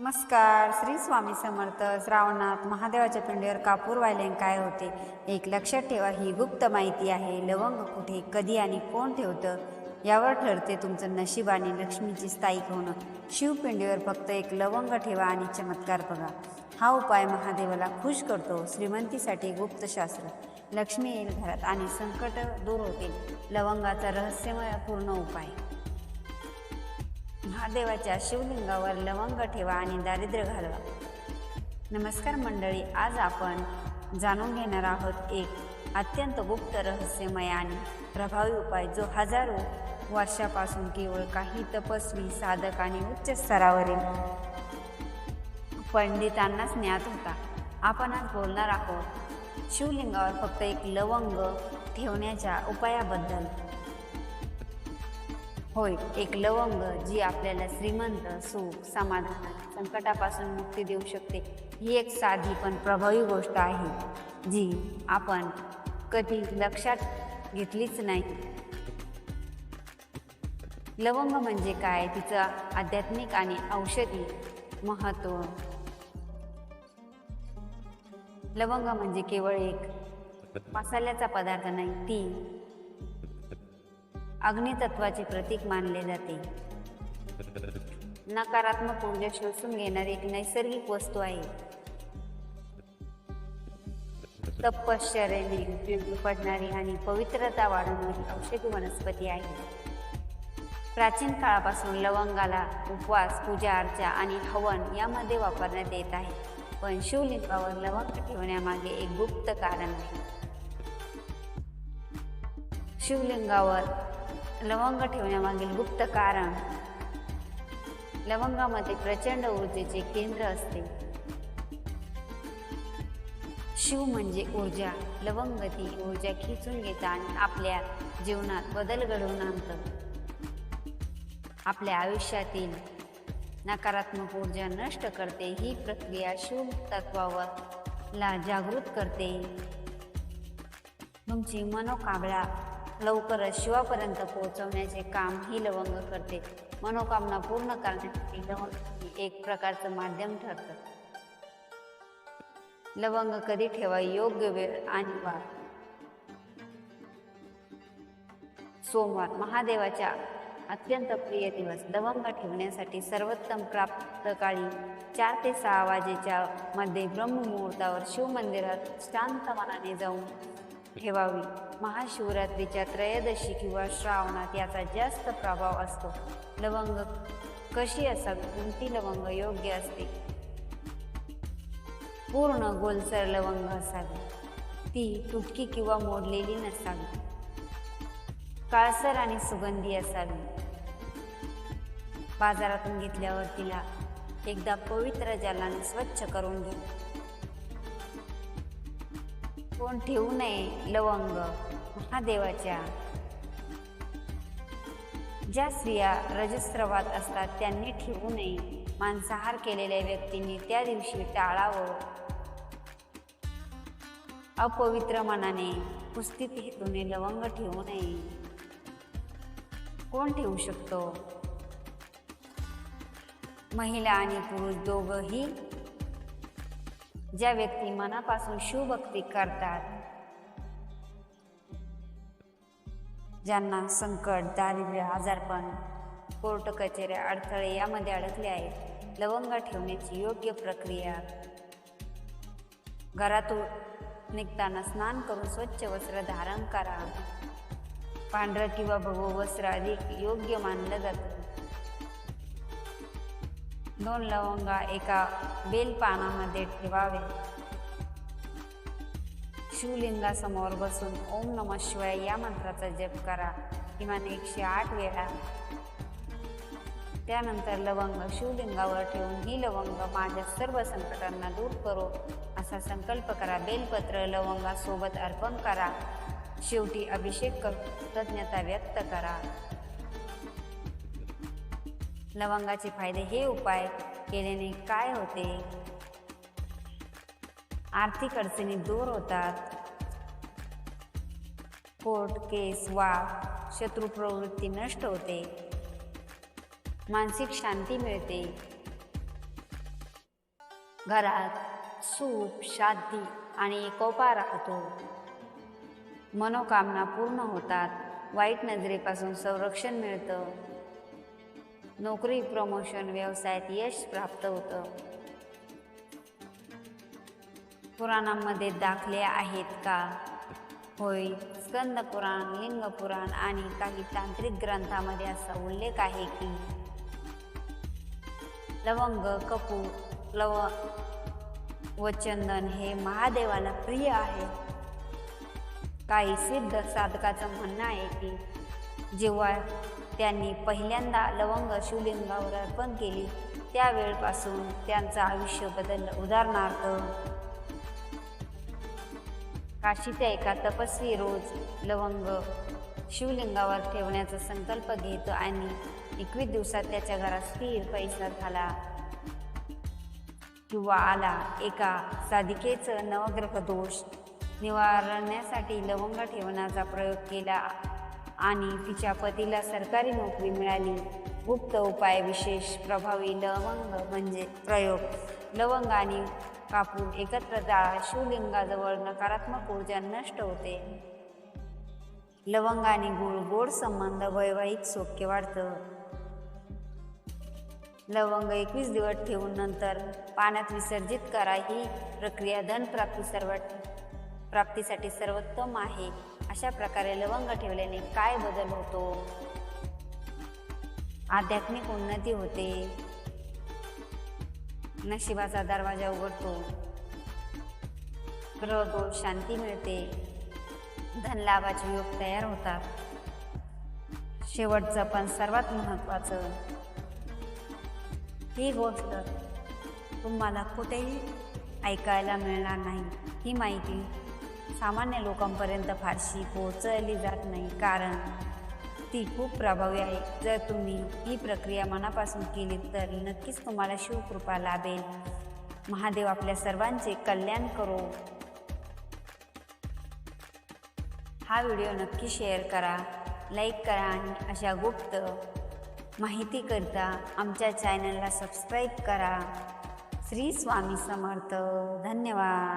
नमस्कार श्री स्वामी समर्थ श्रावणात महादेवाच्या पिंडीवर कापूर वायल्यान काय होते? एक लक्षात ठेवा ही गुप्त माहिती आहे. लवंग कुठे कधी आणि कोण ठेवतं? यावर ठरते तुमचं नशीब आणि लक्ष्मीची स्थायिक होणं. शिवपिंडीवर फक्त एक लवंग ठेवा आणि चमत्कार बघा. हा उपाय महादेवाला खुश करतो श्रीमंतीसाठी गुप्तशास्त्र लक्ष्मी येईल घरात आणि संकट दूर होतील. लवंगाचा रहस्यमय पूर्ण उपाय. महादेवाच्या शिवलिंगावर लवंग ठेवा आणि दारिद्र्य घालवा. नमस्कार मंडळी आज आपण जाणून घेणार आहोत एक अत्यंत गुप्त रहस्यमय आणि प्रभावी उपाय जो हजारो वर्षापासून केवळ काही तपस्वी साधक आणि उच्च स्तरावरील पंडितांनाच ज्ञात होता. आपण आज बोलणार आहोत शिवलिंगावर फक्त एक लवंग ठेवण्याच्या उपायाबद्दल. होय एक लवंग जी आपल्याला श्रीमंत सुख समाधान संकटापासून मुक्ती देऊ शकते ही एक साधी पण प्रभावी गोष्ट आहे जी आपण कधी लक्षात घेतलीच नाही. लवंग म्हणजे काय? तिचं आध्यात्मिक आणि औषधी महत्त्व. लवंग म्हणजे केवळ एक मसाल्याचा पदार्थ नाही ती अग्नितत्वाचे प्रतीक मानले जाते. नकारात्मक ऊर्जा शोषून घेणारी एक नैसर्गिक वस्तू आहे. तपश्चर्याने उपयोग पडणारी आणि पवित्रता वाढवणारी औषधी वनस्पती आहे. प्राचीन काळापासून लवंगाला उपवास पूजा अर्चा आणि हवन यामध्ये वापरण्यात येत आहे. पण शिवलिंगावर लवंग ठेवण्यामागे एक गुप्त कारण आहे. शिवलिंगावर लवंग ठेवण्यामागील गुप्त कारण. लवंगामध्ये प्रचंड ऊर्जेचे केंद्र असते. शिव म्हणजे ऊर्जा लवंग ती ऊर्जा खिचून घेता आणि आपल्या जीवनात बदल घडवून आणतं. आपल्या आयुष्यातील नकारात्मक ऊर्जा नष्ट करते ही प्रक्रिया शिव तत्वावर ला जागृत करते. तुमची मनोकाबळा लवकरच शिवापर्यंत पोहोचवण्याचे काम ही लवंग करते. मनोकामना पूर्ण करण्यासाठी लवंग एक प्रकारचं माध्यम ठरतं. लवंग कधी ठेवा योग्य वेळ आणि वार सोमवार महादेवाच्या अत्यंत प्रिय दिवस. लवंग ठेवण्यासाठी सर्वोत्तम प्राप्त काळी चार ते सहा वाजेच्या मध्ये ब्रह्ममुहूर्तावर शिवमंदिरात शांत मनाने जाऊन ठेवावी. महाशिवरात्रीच्या त्रयोदशी किंवा श्रावणात याचा जास्त प्रभाव असतो. लवंग कशी असावी? कोणती लवंग योग्य असते? पूर्ण गोलसर लवंग असावी. ती तुटकी किंवा मोडलेली नसावी. काळसर आणि सुगंधी असावी. बाजारातून घेतल्यावर तिला एकदा पवित्र जलाने स्वच्छ करून घेऊ कोण ठेवू नये लवंग महादेवाच्या ज्या स्त्रिया रजस्रवात असतात त्यांनी ठेवू नये. मांसाहार केलेल्या व्यक्तींनी त्या दिवशी टाळावं. अपवित्र मनाने कुस्तीत हेतूने लवंग ठेवू नये. कोण ठेवू शकतो? महिला आणि पुरुष दोघंही ज्या व्यक्ती मनापासून शिवभक्ती करतात ज्यांना संकट दारिद्र्य आजारपण कोर्ट कचेऱ्या अडथळे यामध्ये अडकले आहेत लवंग ठेवण्याची योग्य प्रक्रिया घरातून निघताना स्नान करून स्वच्छ वस्त्र धारण करा पांढरं किंवा भगव वस्त्र अधिक योग्य मानलं जातं. दोन लवंगा एका बेलपानामध्ये ठेवावे. शिवलिंगासमोर बसून ओम नम शिवाय या मंत्राचा जप करा. किमान एकशे आठ वेळा. त्यानंतर लवंग शिवलिंगावर ठेवून ही लवंग माझ्या सर्व संकटांना दूर करो. असा संकल्प करा. बेलपत्र लवंगासोबत अर्पण करा. शेवटी अभिषेक कृतज्ञता व्यक्त करा. लवंगाचे फायदे हे उपाय केल्याने काय होते? आर्थिक अडचणी दूर होतात. कोर्ट केस वा शत्रू प्रवृत्ती नष्ट होते. मानसिक शांती मिळते. घरात सुख शांती आणि एकोपा राहतो. मनोकामना पूर्ण होतात. वाईट नजरेपासून संरक्षण मिळतं. नोकरी प्रमोशन व्यवसायात यश प्राप्त होतं. पुराणांमध्ये दाखले आहेत का? होय स्कंद पुराण लिंग पुराण आणि काही तांत्रिक ग्रंथामध्ये असा उल्लेख आहे की लवंग कपूर लव व चंदन हे महादेवाला प्रिय आहे. काही सिद्ध साधकाचं म्हणणं आहे की जेव्हा त्यांनी पहिल्यांदा लवंग शिवलिंगावर अर्पण केली. त्यावेळपासून त्यांचं आयुष्य बदललं. उदाहरणार्थ काशीच्या एका तपस्वी रोज लवंग शिवलिंगावर ठेवण्याचा संकल्प घेतो आणि एकवीस दिवसात त्याच्या घरात स्थिर पैसा झाला किंवा आला. एका साधिकेचं नवग्रह दोष निवारण्यासाठी लवंग ठेवण्याचा प्रयोग केला. आणि तिच्या पतीला सरकारी नोकरी मिळाली. गुप्त उपाय विशेष प्रभावी लवंग म्हणजे प्रयोग. लवंग आणि कापूर एकत्र जाळा शिवलिंगाजवळ नकारात्मक ऊर्जा नष्ट होते. लवंग आणि गुळ गोड संबंध वैवाहिक सौख्य वाढतं. लवंग एकवीस दिवस ठेवून नंतर पाण्यात विसर्जित करा ही प्रक्रिया धनप्राप्ती सर्वात प्राप्तीसाठी सर्वोत्तम आहे. अशा प्रकारे लवंग ठेवल्याने काय बदल होतो? आध्यात्मिक उन्नती होते. नशिबाचा दरवाजा उघडतो. ग्रहदोष शांती मिळते. धनलाभाचे योग तयार होतात. शेवटचं पण सर्वात महत्त्वाचं. ही गोष्ट तुम्हाला कुठेही ऐकायला मिळणार नाही. ही माहिती सामान्य लोकांपर्यंत फारशी पोहोचली जात नाही. कारण ती खूप प्रभावी आहे. जर तुम्ही ही प्रक्रिया मनापासून केली तर नक्कीच तुम्हाला शिवकृपा लाभेल. महादेव आपल्या सर्वांचे कल्याण करो. हा व्हिडिओ नक्की शेअर करा लाईक करा आणि अशा गुप्त माहितीकरिता आमच्या चॅनलला सबस्क्राईब करा. श्री स्वामी समर्थ. धन्यवाद.